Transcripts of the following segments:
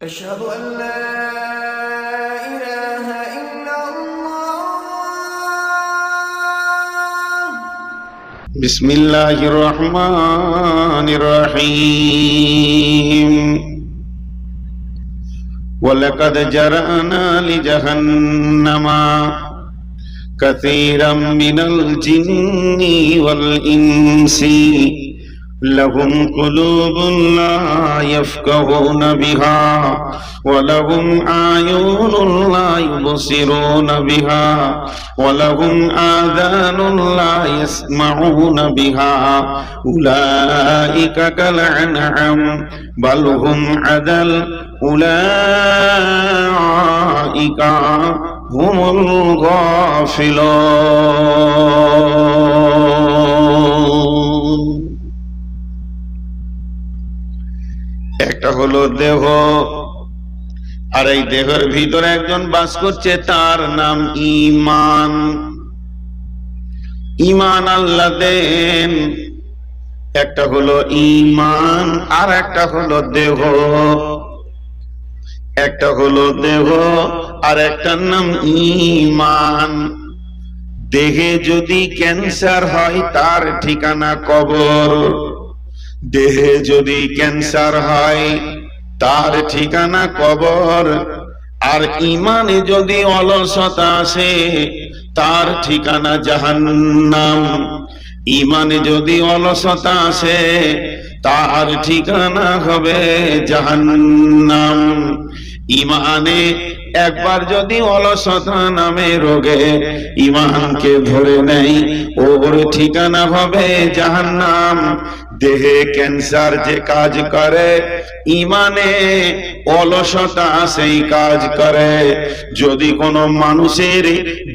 أشهد أن لا إله إلا الله. بسم الله الرحمن الرحيم. ولقد جرأنا لجهنم كثيرا من الجن والإنس. لهم قلوب لا يفقهون بها ولهم أعين لا يبصرون بها ولهم آذان لا يسمعون بها أولئك كالأنعام بل هم عدل أولئك هم الغافلون একটা হলো দেহ। আর এই দেহের ভিতরে একজন বাস করছে, তার নাম ইমান ইমান আল্লাহ দেন। একটা হলো ইমান আর একটা হলো দেহ। একটা হলো দেহ, আর একটার নাম ইমান দেহে যদি ক্যান্সার হয়, তার ঠিকানা কবর। দেহে যদি ক্যান্সার হয়, তার ঠিকানা কবর। আর ইমানে যদি অলসতা আসে, তার ঠিকানা জাহান্নাম। ইমানে যদি অলসতা আসে, তার ঠিকানা হবে জাহান্নাম। ইমানে একবার যদি অলসতা নামে রোগে, ইমানকে ধরে নেই ওর ঠিকানা হবে জাহান্নাম। দেহে ক্যান্সার যে কাজ করে, ইমানে অলসতা সেই কাজ করে। যদি কোনো মানুষের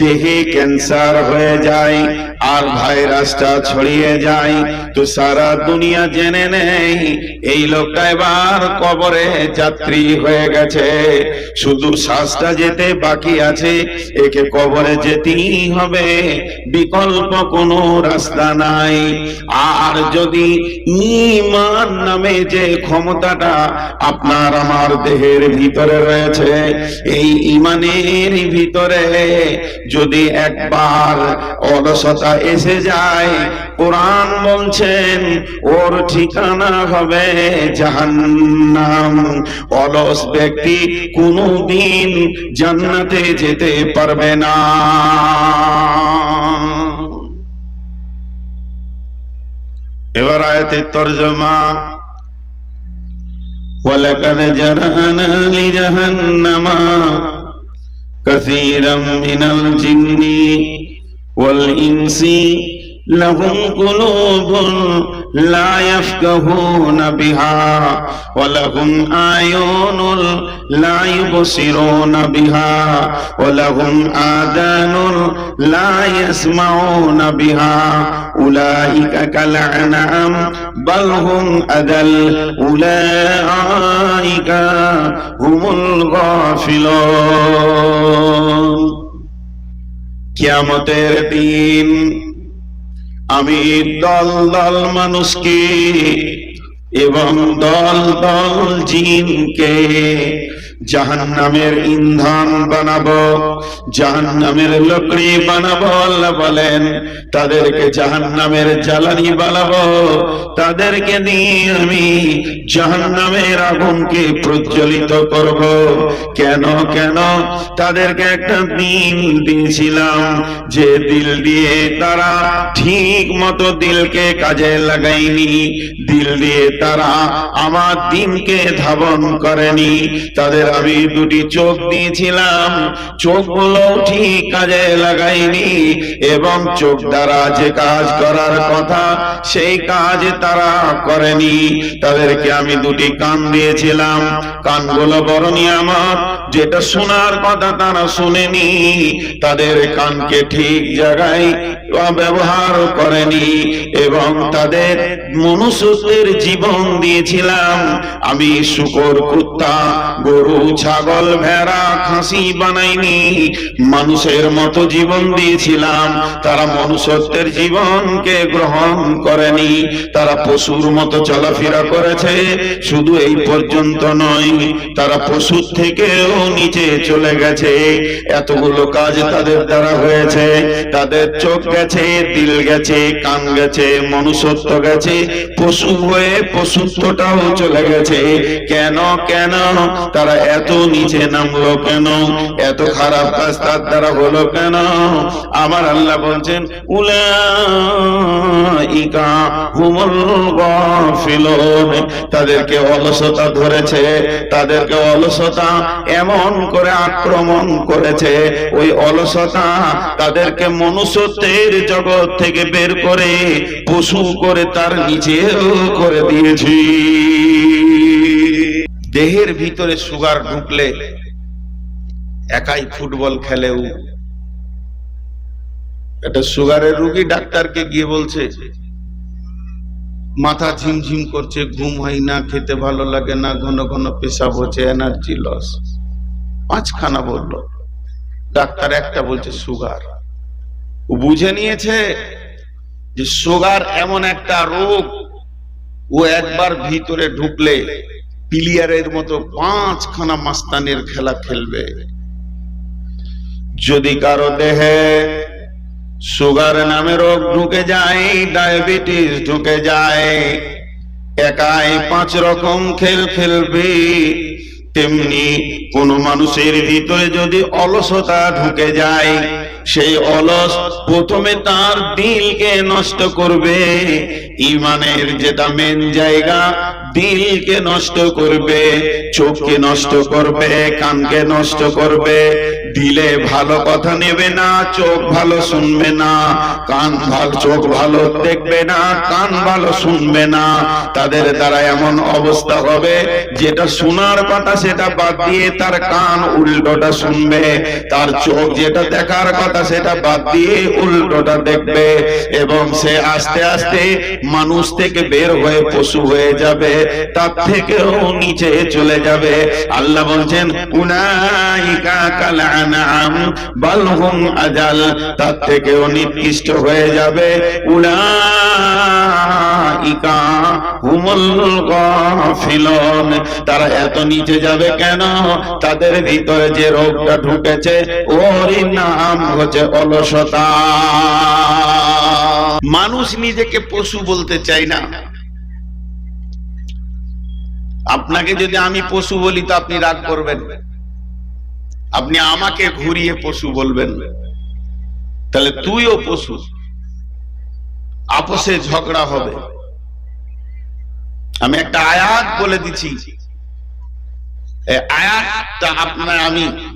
দেহে ক্যান্সার হয়ে যায় আর ভাইরাসটা ছড়িয়ে যায়, তো সারা দুনিয়া জেনে নেই, এই লোকটা এবার কবরে যাত্রী হয়ে গেছে। শুধু শ্বাসটা যেতে বাকি আছে, একে কবরে যেতেই হবে, বিকল্প কোনো রাস্তা নাই। আর যদি ইমান নামে যে ক্ষমতাটা আপনার আমার দেহের ভিতরে রয়েছে, এই ইমানের ভিতরে যদি একবার অলসতা এসে যায়, কোরআন বলছেন, ওর ঠিকানা হবে জাহান্নাম। অলস ব্যক্তি কোনদিন জান্নাতে যেতে পারবে না। এবার আয়াতের তর্জমা ولقد جرأنا لجهنم كثيرا من الجن والإنس لهم قلوب لا يفقهون بها ولهم أعين لا يبصرون بها ولهم آذان لا يسمعون بها أولئك كالأنعام بل هم أذل أولئك هم الغافلون কিয়ামতের দিন আমি দল দল মানুষকে এবং দল দল জিনকে জাহান্নামের ইন্ধন বানাবো, জাহান্নামের লকড়ি বানাবো আল্লাহ বলেন। তাদেরকে জাহান্নামের জ্বালানি বানাবো, তাদেরকে নিয়ে আমি জাহান্নামের আগুনকে প্রজ্বলিত করব। কেন কেন? তাদেরকে একটা দিন দিয়েছিলাম যে দিল দিয়ে তারা ঠিক মতো দিলকে কাজে লাগাইনি দিল দিয়ে তারা আমার দিনকে ধাবন করেনি। তাদের আমি দুটি চোখ দিয়েছিলাম। চোখগুলো ঠিক কাজে লাগাইনি এবং চোখ দ্বারা যে কাজ করার কথা সেই কাজ তারা করেনি। তাদেরকে আমি দুটি কান দিয়েছিলাম। কানগুলো বরণী আমার। যেটা শোনার কথা তারা শুনেনি, তাদের কানকে ঠিক জায়গায় ব্যবহার করেনি এবং তাদের মনুষ্যত্বের জীবন দিয়েছিলাম। আমি শুকর, কুত্তা, গরু, ছাগল, ভেড়া, খাসি বানাইনি। মানুষের মতো জীবন দিয়েছিলাম। তারা মনুষ্যত্বের জীবনকে গ্রহণ করেনি। তারা পশুর মতো চলাফেরা করেছে। শুধু এই পর্যন্ত নয়, তারা পশুর থেকেও নিচে চলে গেছে। এতগুলো কাজ তাদের দ্বারা হয়েছে। তাদের চোখ গেছে, দিল গেছে, কান গেছে, মনুষ্যত্ব গেছে, পশু হয়ে পশুত্বটাও চলে গেছে। কেন কেন? তারা এত নিচে নামলো কেন? এত খারাপ কাজ তার দ্বারা হলো কেন? আমার আল্লাহ বলছেন তাদেরকে অলসতা ধরেছে। তাদেরকে অলসতা এমন করে আক্রমণ করেছে, ওই অলসতা তাদেরকে মনুষ্যত্বের জগৎ থেকে বের করে পশু করে তার নিচেও করে দিয়েছি। দেহের ভিতরে সুগার ঢুকলে একাই ফুটবল খেলেও। একটা সুগারের রুগী ডাক্তারকে গিয়ে বলছে, মাথা ঝিমঝিম করছে, ঘুম হয় না, খেতে ভালো লাগে না, ঘন ঘন পেশাব হচ্ছে এনার্জি লস পাঁচখানা বলল, ডাক্তার একটা বলছে, সুগার। ও বুঝে নিয়েছে যে সুগার এমন একটা রোগ, ও একবার ভিতরে ঢুকলে পিলিয়ারের মতো পাঁচখানা মাস্তানের খেলা খেলবে। যদি কারও দেহে সুগার নামে রোগ ঢুকে যায়, ডায়াবেটিস ঢুকে যায়, একাই পাঁচ রকম খেল খেলবে। তেমনি কোন মানুষের ভিতরে যদি অলসতা ঢুকে যায়, সেই অলস প্রথমে তার দিলকে নষ্ট করবে। ইমানের যেটা মেন জায়গা দিলকে নষ্ট করবে, চোখকে নষ্ট করবে, কানকে নষ্ট করবে। দিলে ভালো কথা নেবে না, চোখ ভালো শুনবে না, কান ভালো, চোখ ভালো দেখবে না, কান ভালো শুনবে না। তাদের দ্বারা এমন অবস্থা হবে, যেটা শোনার কথা সেটা বাদ দিয়ে তার কান উল্টোটা শুনবে, তার চোখ যেটা দেখার কথা সেটা বাদ দিয়ে উল্টোটা দেখবে, এবং সে আস্তে আস্তে মানুষ থেকে বের হয়ে পশু হয়ে যাবে। তার থেকেও নিচে চলে যাবে। আল্লাহ বলছেন উনাইকা কাল আনাম বাল হুম আজাল। তার থেকেও নিকৃষ্ট হয়ে যাবে। উলাইকা হুমুল গাফিলুন। তারা এত নিচে যাবে কেন? তাদের ভিতরে যে রোগটা ঢুকেছে, ওরই নাম হচ্ছে অলসতা। মানুষ নিজেকে পশু বলতে চাই না। আপনাকে যদি আমি পশু বলি তো আপনি রাগ করবেন। আপনি আমাকে ঘুরিয়ে পশু বলবেন। তাহলে তুইও পশু। আপসে ঝগড়া হবে। আমি একটা আয়াত বলে এই আয়াতটা আপনার আমি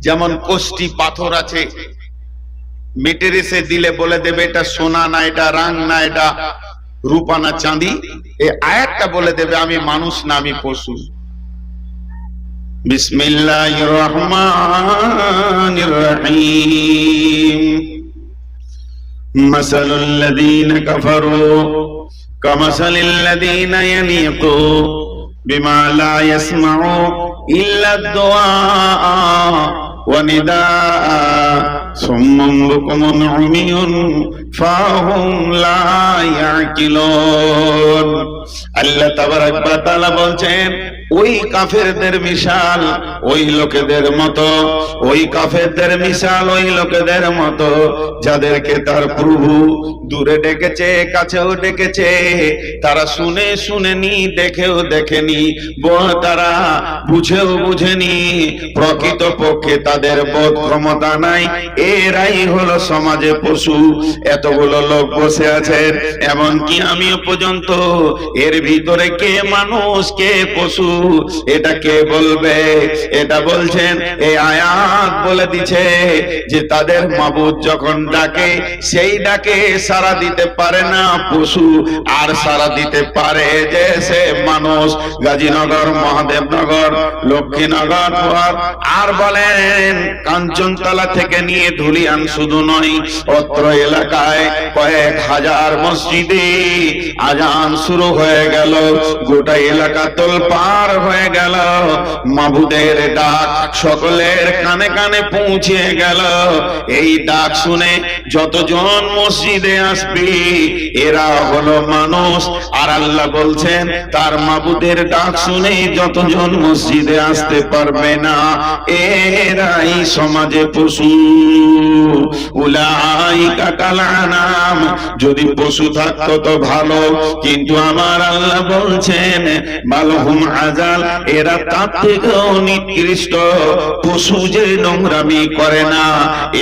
যেমন কোষ্টি পাথর আছে মেটেরেসে দিলে বলে দেবে, এটা সোনা না, এটা রাং না, এটা রূপা না চাঁদি এই আয়াতটা বলে দেবে আমি মানুষ না আমি পশু বিসমিল্লাহির রহমানির রহিম مثل الذين كفروا كمثل الذين ينيقوا بما لا يسمعوا إلا الدعاء ونداء صم بكم عمي فهم لا يعقلون আল্লাহ তাবারাক ওয়া তাআলা বলছেন ওই কাফেরদের মিশাল, ওই লোকেদের মতো, ওই কাফেরদের মিশাল, ওই লোকেদের মতো, যাদেরকে তার প্রভু দূরে ডেকেছে, কাছেও ডেকেছে, তারা শুনে শুনেনি, দেখেও দেখেনি তারা বুঝেও বুঝেনি, প্রকৃত পক্ষে তাদের বোধ ক্ষমতা নাই, এরাই হলো সমাজে পশু, এতগুলো লোক বসে আছেন, এমনকি আমিও পর্যন্ত এর ভিতরে কে মানুষ, কে পশু এটা কে বলবে? এটা বলছেন, এই আয়াত বলে দিছে যে তাদের মাবুদ যখন ডাকে, সেই ডাকে সারা দিতে পারে না পশু, আর সারা দিতে পারে যে সে মানুষ। গাজীনগর, মহাদেবনগর, লক্ষ্মীনগর আর বলেন, কাঞ্চনতলা থেকে নিয়ে ধুলিয়ান শুধু নয়, অত্র এলাকায় কয়েক হাজার মসজিদে আজান শুরু হয়ে গেল। গোটা এলাকা তোল পার হয়ে গেল। মাবুদের ডাক সকলের কানে কানে পৌঁছে গেল। এই ডাক শুনে যতজন মসজিদে আসবি, এরা হলো মানুষ। আর আল্লাহ বলছেন, তার মাবুদের ডাক শুনে যতজন মসজিদে আসতে পারবে না, এরাই সমাজে পশু। উলাইকা কালানাম যদি পশু থাকতো তো ভালো, কিন্তু আমার আল্লাহ বলছেন বালহুম আজাল এরা তার থেকেও নিকৃষ্ট। পশু যে নোংরামি করে না,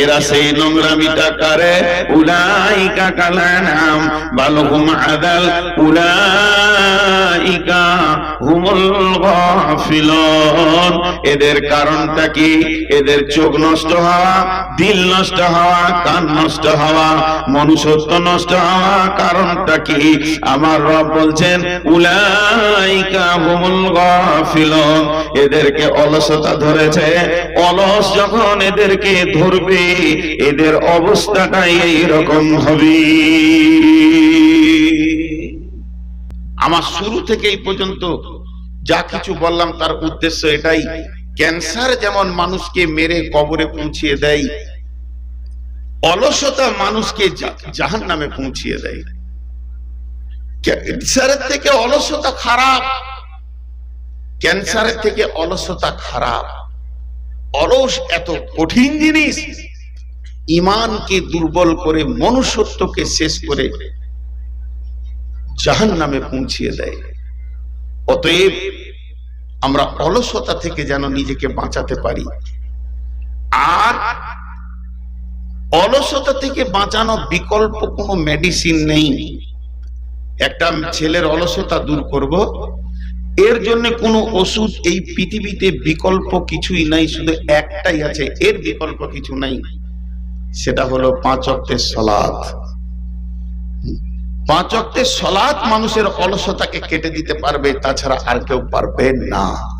এরা সেই নোংরামিটা করে। উলাইকা কালানাম বালহুম আজাল উলাইকা হুমুল গাফিলুন। এদের কারণটা কি? এদের চোখ নষ্ট হওয়া, দিল নষ্ট হওয়া, কান নষ্ট হওয়া, মনুষ্যত্ব নষ্ট হওয়া কারণটা কি? আমার রব বলছেন, উলাইকা হুমুল এদেরকে অলসতা ধরেছে। অলস যখন এদেরকে ধরবে, এদের অবস্থাটাই এই রকম হবে। আমার শুরু থেকে এই পর্যন্ত যা কিছু বললাম, তার উদ্দেশ্য এটাই। ক্যান্সার যেমন মানুষকে মেরে কবরে পৌঁছিয়ে দেয়, অলসতা মানুষকে জাহান নামে পৌঁছিয়ে দেয়। ক্যান্সারের থেকে অলসতা খারাপ। ক্যান্সারের থেকে অলসতা খারাপ। অলস এত কঠিন জিনিস। ইমানকে দুর্বল করে মনুষ্যত্বকে শেষ করে জাহান নামে পৌঁছিয়ে দেয়। অতএব আমরা অলসতা থেকে যেন নিজেকে বাঁচাতে পারি। আর অলসতা থেকে বাঁচানো বিকল্প কোনো মেডিসিন নেই। একটা ছেলের অলসতা দূর করব। এর জন্য কোনো ওষুধ এই পৃথিবীতে বিকল্প কিছুই নাই, শুধু একটাই আছে, এর বিকল্প কিছু নাই। সেটা হলো পাঁচ অক্টের সলাদ পাঁচ অক্টের সলাদ মানুষের অলসতাকে কেটে দিতে পারবে, তাছাড়া আর কেউ পারবে না।